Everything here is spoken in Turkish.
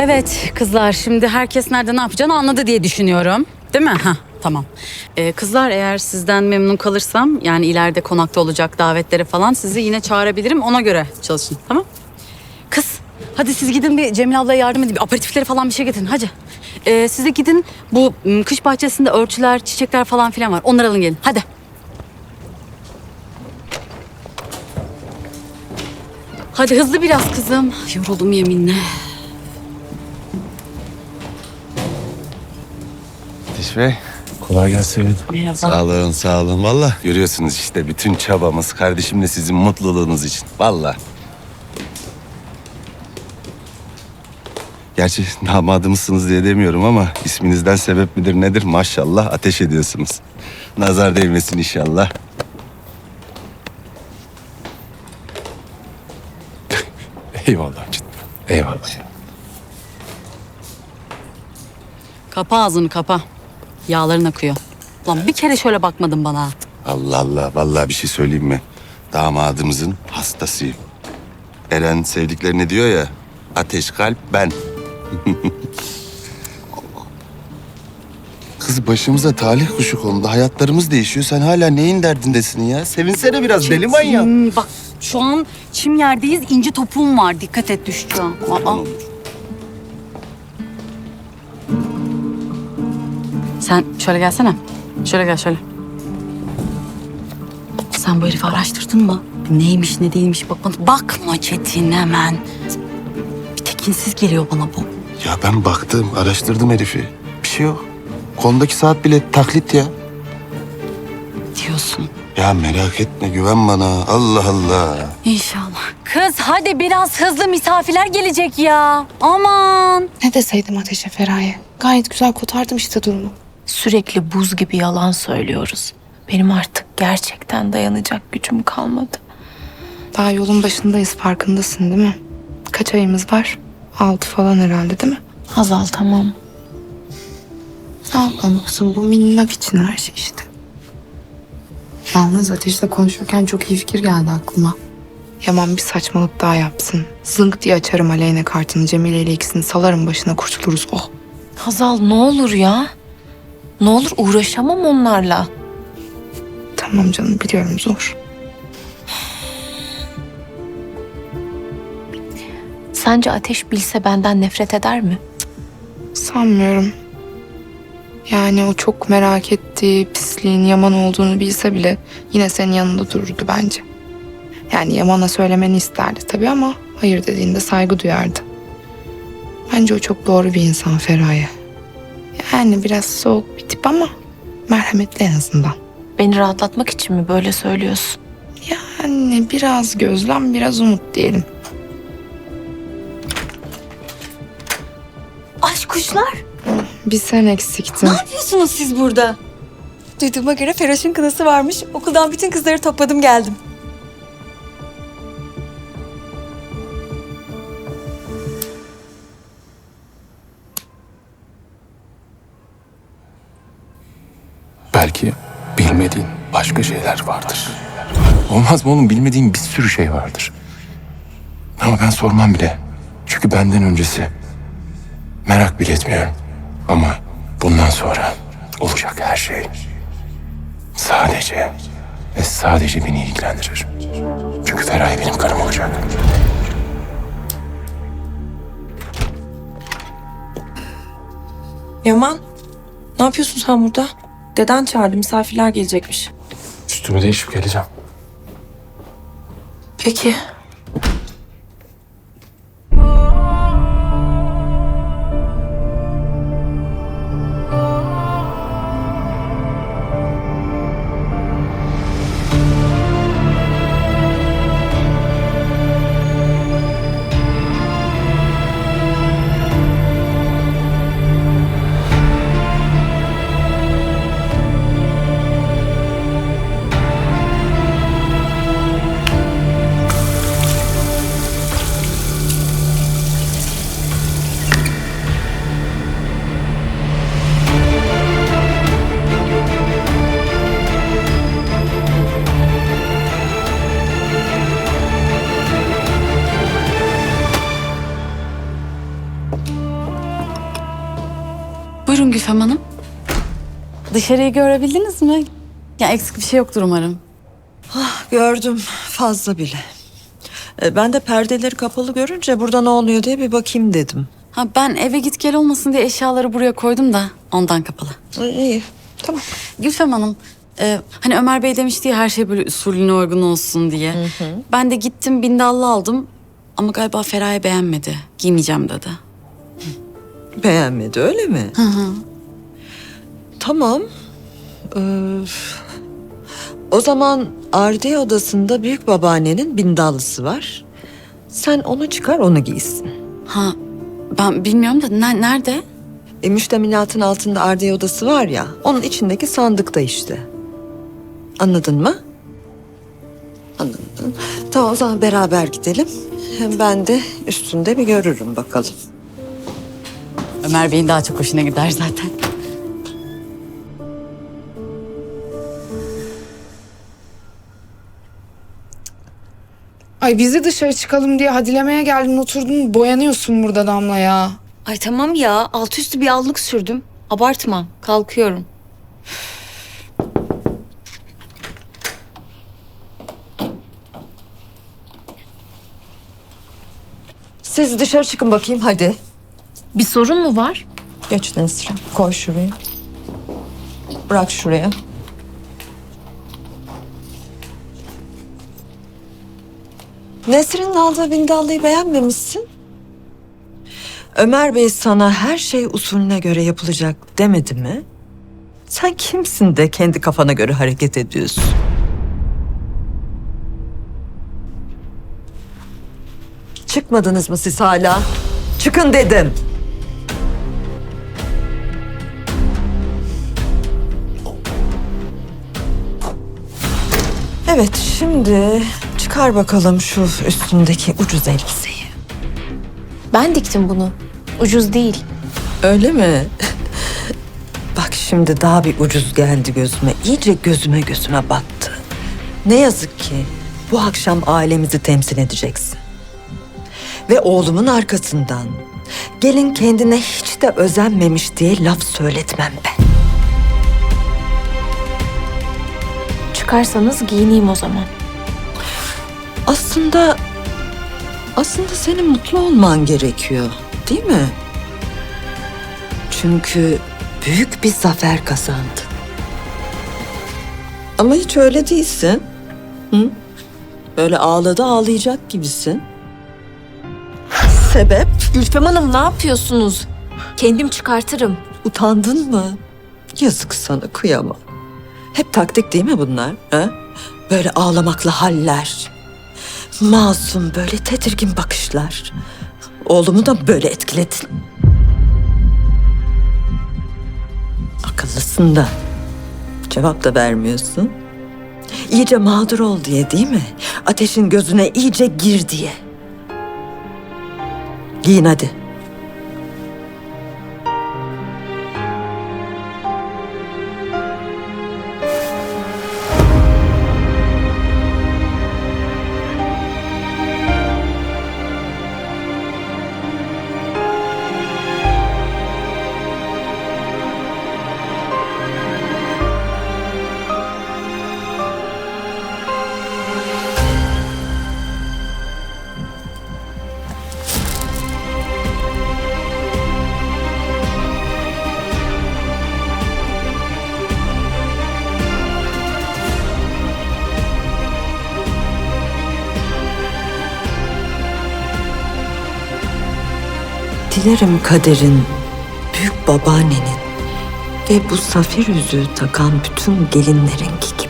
Evet kızlar şimdi herkes nerede ne yapacağını anladı diye düşünüyorum. Değil mi? Ha tamam. Ee, kızlar eğer sizden memnun kalırsam yani ileride konakta olacak davetlere falan sizi yine çağırabilirim. Ona göre çalışın tamam? Kız hadi siz gidin bir Cemil ablaya yardım edin. Bir aperatifleri falan bir şey getirin hadi. Ee, siz de gidin bu kış bahçesinde örtüler, çiçekler falan filan var. Onları alın gelin hadi. Hadi hızlı biraz kızım. Yoruldum yeminle. Ateş Bey. Kolay gelsin. Merhaba. Sağ olun, sağ olun. Valla görüyorsunuz işte bütün çabamız kardeşimle sizin mutluluğunuz için. Valla. Gerçi damadımızsınız diye demiyorum ama isminizden sebep midir nedir maşallah ateş ediyorsunuz. Nazar değmesin inşallah. Eyvallah cidden. Eyvallah. Kapa ağzını kapa. Yağların akıyor. Lan bir kere şöyle bakmadın bana. Allah Allah vallahi bir şey söyleyeyim mi? Damadımızın hastasıyım. Eren sevdiklerine diyor ya ateş kalp ben. Kız başımıza talih kuşu kondu. Hayatlarımız değişiyor. Sen hala neyin derdindesin ya? Sevinsene biraz deli manyak. Hmm, bak şu an çim yerdeyiz. ince topuğum var. Dikkat et düşeceğim. Aa. Sen şöyle gelsene. Şöyle gel şöyle. Sen bu herifi araştırdın mı? Neymiş ne değilmiş bak bana. Bakma Çetin hemen. Bir tekinsiz geliyor bana bu. Ya ben baktım, araştırdım herifi. Bir şey yok. Kolundaki saat bile taklit ya. Diyorsun. Ya merak etme, güven bana. Allah Allah. İnşallah. Kız hadi biraz hızlı misafirler gelecek ya. Aman. Ne deseydim Ateş'e Feraye? Gayet güzel kotardım işte durumu. Sürekli buz gibi yalan söylüyoruz. Benim artık gerçekten dayanacak gücüm kalmadı. Daha yolun başındayız farkındasın değil mi? Kaç ayımız var? Altı falan herhalde değil mi? Hazal tamam. Ne yapalım bu minnak için her şey işte. Yalnız Ateş'le konuşurken çok iyi fikir geldi aklıma. Yaman bir saçmalık daha yapsın. Zınk diye açarım Aleyna kartını Cemile ile ikisini salarım başına kurtuluruz oh. Hazal ne olur ya. Ne olur uğraşamam onlarla. Tamam canım biliyorum zor. Sence Ateş bilse benden nefret eder mi? Sanmıyorum. Yani o çok merak ettiği pisliğin Yaman olduğunu bilse bile yine senin yanında dururdu bence. Yani Yaman'a söylemeni isterdi tabii ama hayır dediğinde saygı duyardı. Bence o çok doğru bir insan Feraye. Yani biraz soğuk bir tip ama merhametli en azından. Beni rahatlatmak için mi böyle söylüyorsun? Yani biraz gözlem biraz umut diyelim. Aşk kuşlar. Bir sen eksiktin. Ne yapıyorsunuz siz burada? Duyduğuma göre Feroş'un kınası varmış. Okuldan bütün kızları topladım geldim. Başka şeyler vardır. Olmaz mı oğlum? Bilmediğin bir sürü şey vardır. Ama ben sormam bile. Çünkü benden öncesi. Merak bile etmiyorum. Ama bundan sonra olacak her şey sadece ve sadece beni ilgilendirir. Çünkü Feraye benim karım olacak. Yaman, ne yapıyorsun sen burada? Deden çağırdı, misafirler gelecekmiş. Üstümü değişip geleceğim. Peki. Gülfem Hanım. Dışarıyı görebildiniz mi? Ya eksik bir şey yoktur umarım. Gördüm fazla bile. E, Ben de perdeleri kapalı görünce burada ne oluyor diye bir bakayım dedim. Ha ben eve git gel olmasın diye eşyaları buraya koydum da ondan kapalı. E, İyi tamam. Gülfem Hanım, e, hani Ömer Bey demişti ya her şey böyle usulüne uygun olsun diye. Ben de gittim bindallı aldım ama galiba Feraye beğenmedi. Giymeyeceğim dedi. Beğenmedi öyle mi? Hı hı. Tamam. Ee, o zaman Ardiye odasında büyük babaannenin bindallısı var. Sen onu çıkar onu giysin. Ha ben bilmiyorum da ne- nerede? E, müştemilatın altında Ardiye odası var ya onun içindeki sandıkta işte. Anladın mı? Anladın. Tamam o zaman beraber gidelim. Hem ben de üstünde bir görürüm bakalım. Ömer Bey'in daha çok hoşuna gider zaten. Ay bizi dışarı çıkalım diye hadilemeye geldin oturdun boyanıyorsun burada Damla ya. Ay tamam ya alt üstü bir allık sürdüm. Abartma kalkıyorum. Siz dışarı çıkın bakayım hadi. Bir sorun mu var? Geç Nesrin. Koy şuraya. Bırak şuraya. Nesrin'in aldığı bindallıyı beğenmemişsin. Ömer Bey sana her şey usulüne göre yapılacak demedi mi? Sen kimsin de kendi kafana göre hareket ediyorsun? Çıkmadınız mı siz hala? Çıkın dedim. Evet şimdi çıkar bakalım şu üstündeki ucuz elbiseyi. Ben diktim bunu. Ucuz değil. Öyle mi? Bak şimdi daha bir ucuz geldi gözüme. İyice gözüme gözüme battı. Ne yazık ki bu akşam ailemizi temsil edeceksin. Ve oğlumun arkasından gelin kendine hiç de özenmemiş diye laf söyletmem ben. Çıkarsanız giyineyim o zaman. Aslında aslında senin mutlu olman gerekiyor, değil mi? Çünkü büyük bir zafer kazandın. Ama hiç öyle değilsin. Hı? Böyle ağladı ağlayacak gibisin. Sebep? Gülfem Hanım ne yapıyorsunuz? Kendim çıkartırım. Utandın mı? Yazık sana kıyamam. Hep taktik değil mi bunlar? Ha? Böyle ağlamakla haller. Masum böyle tedirgin bakışlar. Oğlumu da böyle etkiledin. Akıllısın da. Cevap da vermiyorsun. İyice mağdur ol diye değil mi? Ateşin gözüne iyice gir diye. Giyin hadi. Dilerim kaderin, büyük babaannenin ve bu safir yüzüğü takan bütün gelinlerinki gibi